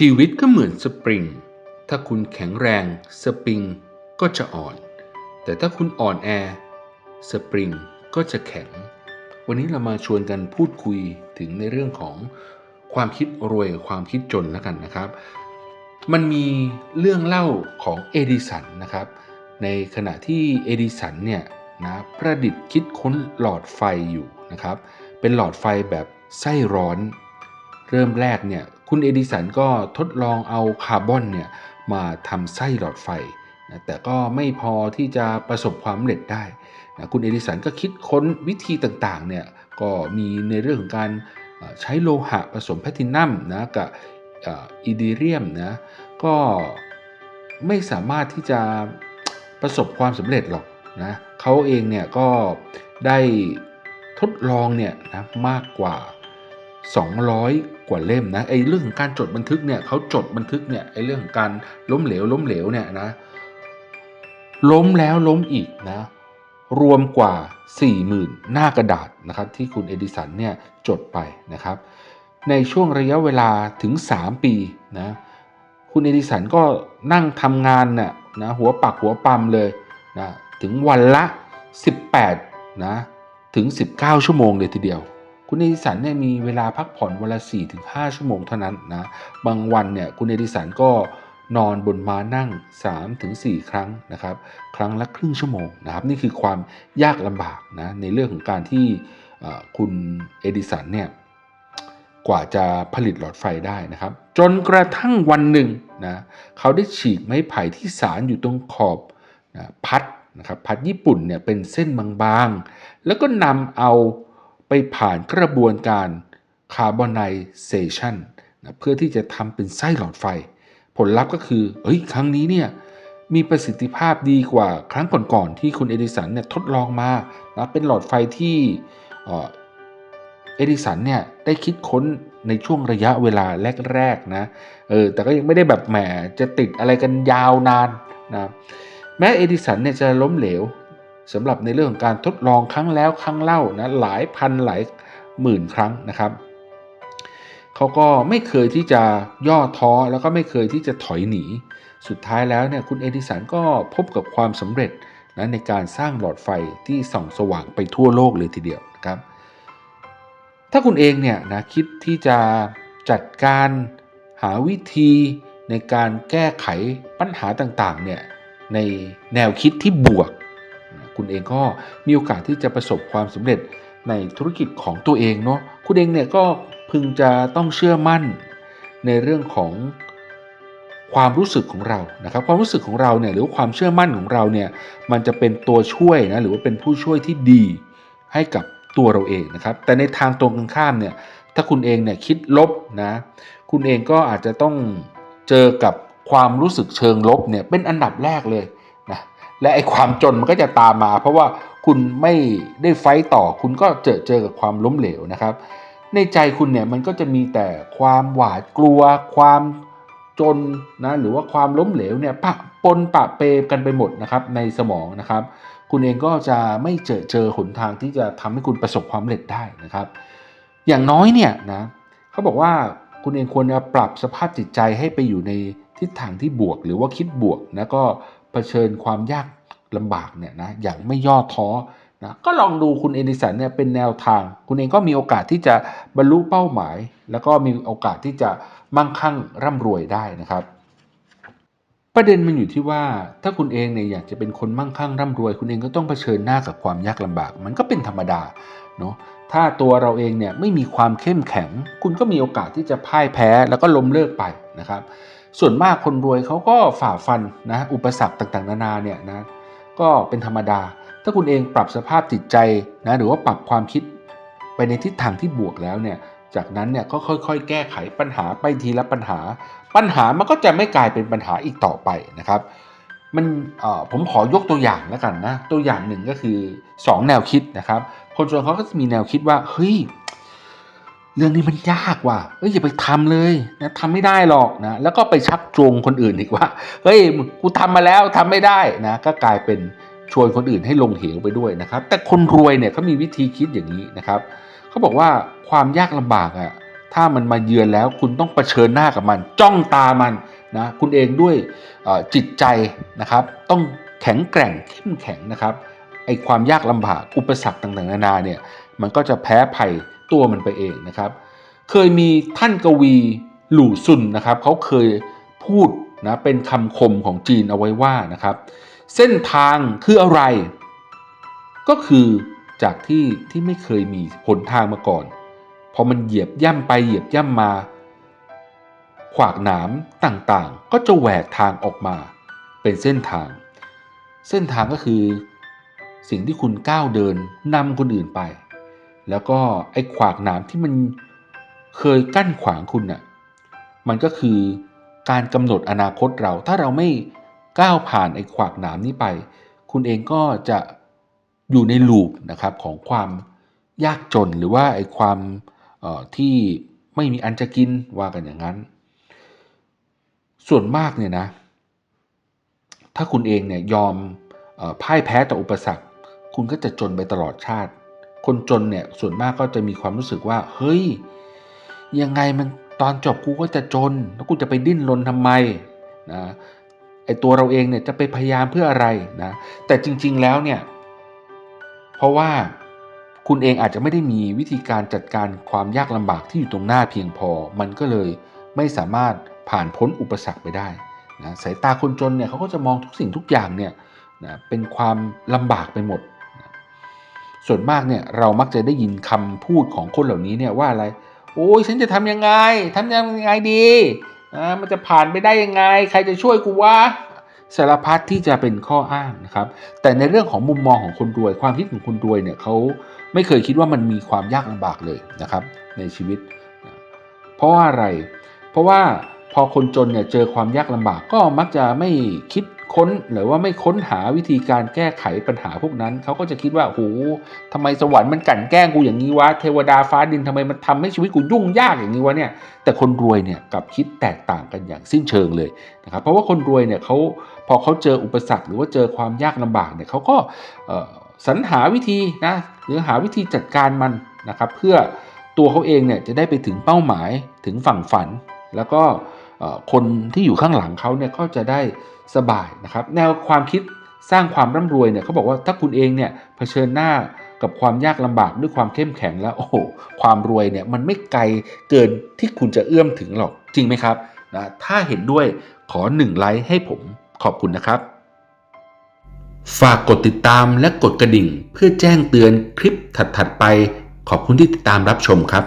ชีวิตก็เหมือนสปริง ถ้าคุณแข็งแรงสปริงก็จะอ่อน แต่ถ้าคุณอ่อนแอสปริงก็จะแข็ง วันนี้เรามาชวนกันพูดคุยถึงในเรื่องของความคิดรวยความคิดจนแล้วกันนะครับ มันมีเรื่องเล่าของเอดิสันนะครับ ในขณะที่เอดิสันเนี่ยนะประดิษฐ์คิดค้นหลอดไฟอยู่นะครับ เป็นหลอดไฟแบบไส้ร้อน เริ่มแรกเนี่ย คุณเอดิสันก็ทดลองเอาคาร์บอนเนี่ยมาทำไส้หลอดไฟนะแต่ก็ไม่พอที่จะประสบความสำเร็จได้นะคุณเอดิสันก็คิดค้นวิธีต่างๆเนี่ยก็มีในเรื่องของการใช้โลหะผสมแพลตินัมนะกับอิดีเรียมนะก็ไม่สามารถที่จะประสบความสำเร็จหรอกนะเขาเองเนี่ยก็ได้ทดลองเนี่ยนะมากกว่า 200 กว่าเล่มนะไอ้เรื่องของการจดบันทึกเนี่ยเขาจดบันทึกเนี่ยไอ้เรื่องของการล้มเหลวล้มเหลวเนี่ยนะล้มแล้วล้มอีกนะรวมกว่า 40,000 หน้ากระดาษนะครับที่คุณเอดิสันเนี่ยจดไปนะครับ ในช่วงระยะเวลาถึง 3 ปีนะคุณเอดิสันก็นั่งทำงานน่ะนะหัวปักหัวปั๊มเลยนะถึงวันละ 18นะถึง 19 ชั่วโมงเลยทีเดียว คุณเอดิสันเนี่ยมีเวลาพักผ่อนวันละ4-5 ชั่วโมงเท่านั้นนะ บางวันเนี่ยคุณเอดิสันก็นอนบนม้านั่ง 3-4 ครั้งนะครับ ครั้งละครึ่งชั่วโมงนะครับ นี่คือความยากลำบากนะในเรื่องของการที่คุณเอดิสันเนี่ยกว่าจะผลิตหลอดไฟได้นะครับ จนกระทั่งวันหนึ่งนะเขาได้ฉีกไม้ไผ่ที่สารอยู่ตรงขอบนะพัดนะครับพัดญี่ปุ่นเนี่ยเป็นเส้นบางๆ แล้วก็นำเอา ไปผ่านกระบวนการคาร์บอนไนเซชันเพื่อที่จะทำเป็นไส้หลอดไฟ ผลลัพธ์ก็คือเฮ้ยครั้งนี้เนี่ยมีประสิทธิภาพดีกว่าครั้งก่อนๆที่คุณเอดิสันเนี่ยทดลองมานะเป็นหลอดไฟที่เอ่อเอดิสันเนี่ยได้คิดค้นในช่วงระยะเวลาแรกๆนะเออแต่ก็ยังไม่ได้แบบแหมจะติดอะไรกันยาวนานนะแม้เอดิสันเนี่ยจะล้มเหลว สำหรับในเรื่องของการทดลองครั้งแล้วครั้งเล่านะหลายพันหลายหมื่นครั้งนะครับเขาก็ไม่เคยที่จะย่อท้อแล้วก็ไม่เคยที่จะถอยหนี สุดท้ายแล้วเนี่ยคุณเอดิสันก็พบกับความสำเร็จนะในการสร้างหลอดไฟที่ส่องสว่างไปทั่วโลกเลยทีเดียวนะครับถ้าคุณเองเนี่ยนะคิดที่จะจัดการหาวิธีในการแก้ไขปัญหาต่างๆเนี่ยในแนวคิดที่บวก คุณเองก็มีโอกาสที่จะประสบความสำเร็จในธุรกิจของตัวเองเนาะคุณเองเนี่ยก็พึงจะต้องเชื่อมั่นในเรื่องของความรู้สึกของเรานะครับ ความรู้สึกของเราเนี่ยหรือว่าความเชื่อมั่นของเราเนี่ยมันจะเป็นตัวช่วยนะหรือว่าเป็นผู้ช่วยที่ดีให้กับตัวเราเองนะครับ แต่ในทางตรงกันข้ามเนี่ยถ้าคุณเองเนี่ยคิดลบนะคุณเองก็อาจจะต้องเจอกับความรู้สึกเชิงลบเนี่ยเป็นอันดับแรกเลย และไอ้ความจนมันก็จะตามมา เพราะว่าคุณไม่ได้ไฟต่อ คุณก็เจอเจอกับความล้มเหลวนะครับ ในใจคุณเนี่ยมันก็จะมีแต่ความหวาดกลัว ความจนนะหรือว่าความล้มเหลวเนี่ยปะปนปะเปกันไปหมดนะครับในสมองนะครับ คุณเองก็จะไม่เจอเจอหนทางที่จะทำให้คุณประสบความสำเร็จได้นะครับ อย่างน้อยเนี่ยนะเขาบอกว่าคุณเองควรจะปรับสภาพจิตใจให้ไปอยู่ในทิศทางที่บวก หรือว่าคิดบวกนะก็ ผชิญความยากลำบากเนี่ยนะอย่างไม่ย่อท้อนะก็ลองดูคุณเอดิสันเนี่ยเป็นแนวทาง คุณเองก็มีโอกาสที่จะบรรลุเป้าหมาย แล้วก็มีโอกาสที่จะมั่งคั่งร่ำรวยได้นะครับ ประเด็นมันอยู่ที่ว่าถ้าคุณเองเนี่ยอยากจะเป็นคนมั่งคั่งร่ำรวย คุณเองก็ต้องเผชิญหน้ากับความยากลำบาก มันก็เป็นธรรมดาเนาะถ้าตัวเราเองเนี่ยไม่มีความเข้มแข็ง คุณก็มีโอกาสที่จะพ่ายแพ้แล้วก็ล้มเลิกไปนะครับ ส่วนมากคนรวยเขาก็ฝ่าฟันนะอุปสรรคต่างๆ นานาเนี่ยนะก็เป็นธรรมดา ถ้าคุณเองปรับสภาพจิตใจนะหรือว่าปรับความคิดไปในทิศทางที่บวกแล้วเนี่ยจากนั้นเนี่ยก็ค่อยๆ แก้ไขปัญหาไปทีละปัญหา ปัญหามันก็จะไม่กลายเป็นปัญหาอีกต่อไปนะครับ มันผมขอยกตัวอย่างแล้วกันนะตัวอย่างหนึ่งก็คือ 2 แนวคิดนะครับ คนส่วนเขาก็จะมีแนวคิดว่าเฮ้ย เรื่องนี้มันยากว่ะเฮ้ยอย่าไปทำเลยนะทำไม่ได้หรอกนะ แล้วก็ไปชักจูงคนอื่นอีกว่า เฮ้ยกูทำมาแล้วทำไม่ได้นะ ก็กลายเป็นชวนคนอื่นให้ลงเหวไปด้วยนะครับ แต่คนรวยเนี่ยเขามีวิธีคิดอย่างนี้นะครับเขาบอกว่าความยากลำบากอะถ้ามันมาเยือนแล้วคุณต้องเผชิญหน้ากับมัน จ้องตามันนะคุณเองด้วยจิตใจนะครับ ต้องแข็งแกร่งเข้มแข็งนะครับไอความยากลำบากอุปสรรคต่างๆนานาเนี่ยมันก็จะแพ้ภัย ตัวมันไปเองนะครับ เคยมีท่านกวีหลู่ซุนนะครับเขาเคยพูดนะเป็นคำคมของจีนเอาไว้ว่านะครับ เส้นทางคืออะไร ก็คือจากที่ที่ไม่เคยมีหนทางมาก่อนพอมันเหยียบย่ำไปเหยียบย่ำมา ขวากหนามต่างๆ ก็จะแหวกทางออกมา เป็นเส้นทาง เส้นทางก็คือ สิ่งที่คุณก้าวเดินนำคนอื่นไป แล้วก็ไอ้ขวากหนามที่มันเคยกั้นขวางคุณน่ะมันก็คือการกำหนดอนาคตเรา ถ้าเราไม่ก้าวผ่านไอ้ขวากหนามนี้ไป คุณเองก็จะอยู่ในลูปนะครับของความยากจนหรือว่าไอ้ความออที่ไม่มีอันจะกินว่ากันอย่างนั้น ส่วนมากเนี่ยนะ ถ้าคุณเองเนี่ยยอมออพ่ายแพ้ต่ออุปสรรค คุณก็จะจนไปตลอดชาติ คนจนเนี่ยส่วนมากก็จะมีความรู้สึกว่า เฮ้ย ยังไงมันตอนจบกูก็จะจน แล้วกูจะไปดิ้นรนทำไมนะไอตัวเราเองเนี่ยจะไปพยายามเพื่ออะไรนะแต่จริง ๆแล้วเนี่ยเพราะว่าคุณเองอาจจะไม่ได้มีวิธีการจัดการความยากลำบากที่อยู่ตรงหน้าเพียงพอ มันก็เลยไม่สามารถผ่านพ้นอุปสรรคไปได้นะสายตาคนจนเนี่ยเขาก็จะมองทุกสิ่งทุกอย่างเนี่ยนะเป็นความลำบากไปหมด ส่วนมากเนี่ยเรามักจะได้ยินคำพูดของคนเหล่านี้เนี่ยว่าอะไร โอ้ยฉันจะทำยังไงทำยังไงดีอ่ามันจะผ่านไปได้ยังไง ใครจะช่วยกูวะสารพัดที่จะเป็นข้ออ้างนะครับ แต่ในเรื่องของมุมมองของคนรวย ความคิดของคนรวยเนี่ยเขาไม่เคยคิดว่ามันมีความยากลำบากเลยนะครับ ในชีวิต เพราะว่าอะไร เพราะว่าพอคนจนเนี่ยเจอความยากลำบากก็มักจะไม่คิด ค้นหรือว่าไม่ค้นหาวิธีการแก้ไขปัญหาพวกนั้น เขาก็จะคิดว่าโหทำไมสวรรค์มันกั่นแกล้งกูอย่างนี้วะเทวดาฟ้าดินทำไมมันทำให้ชีวิตกูยุ่งยากอย่างนี้วะเนี่ยแต่คนรวยเนี่ยกับคิดแตกต่างกันอย่างสิ้นเชิงเลยนะครับเพราะว่าคนรวยเนี่ยเขาพอเขาเจออุปสรรคหรือว่าเจอความยากลำบากเนี่ยเขาก็สรรหาวิธีนะหรือหาวิธีจัดการมันนะครับเพื่อตัวเขาเองเนี่ยจะได้ไปถึงเป้าหมายถึงฝั่งฝัน แล้วก็คนที่อยู่ข้างหลังเขาเนี่ยก็จะได้ สบายนะครับ แนวความคิดสร้างความร่ำรวยเนี่ยเขาบอกว่าถ้าคุณเองเนี่ยเผชิญหน้ากับความยากลำบากด้วยความเข้มแข็งแล้วโอ้โหความรวยเนี่ยมันไม่ไกลเกินที่คุณจะเอื้อมถึงหรอกจริงไหมครับนะถ้าเห็นด้วยขอหนึ่งไลค์ให้ผมขอบคุณนะครับ ฝากกดติดตามและกดกระดิ่ง เพื่อแจ้งเตือนคลิปถัดๆไป ขอบคุณที่ติดตามรับชมครับ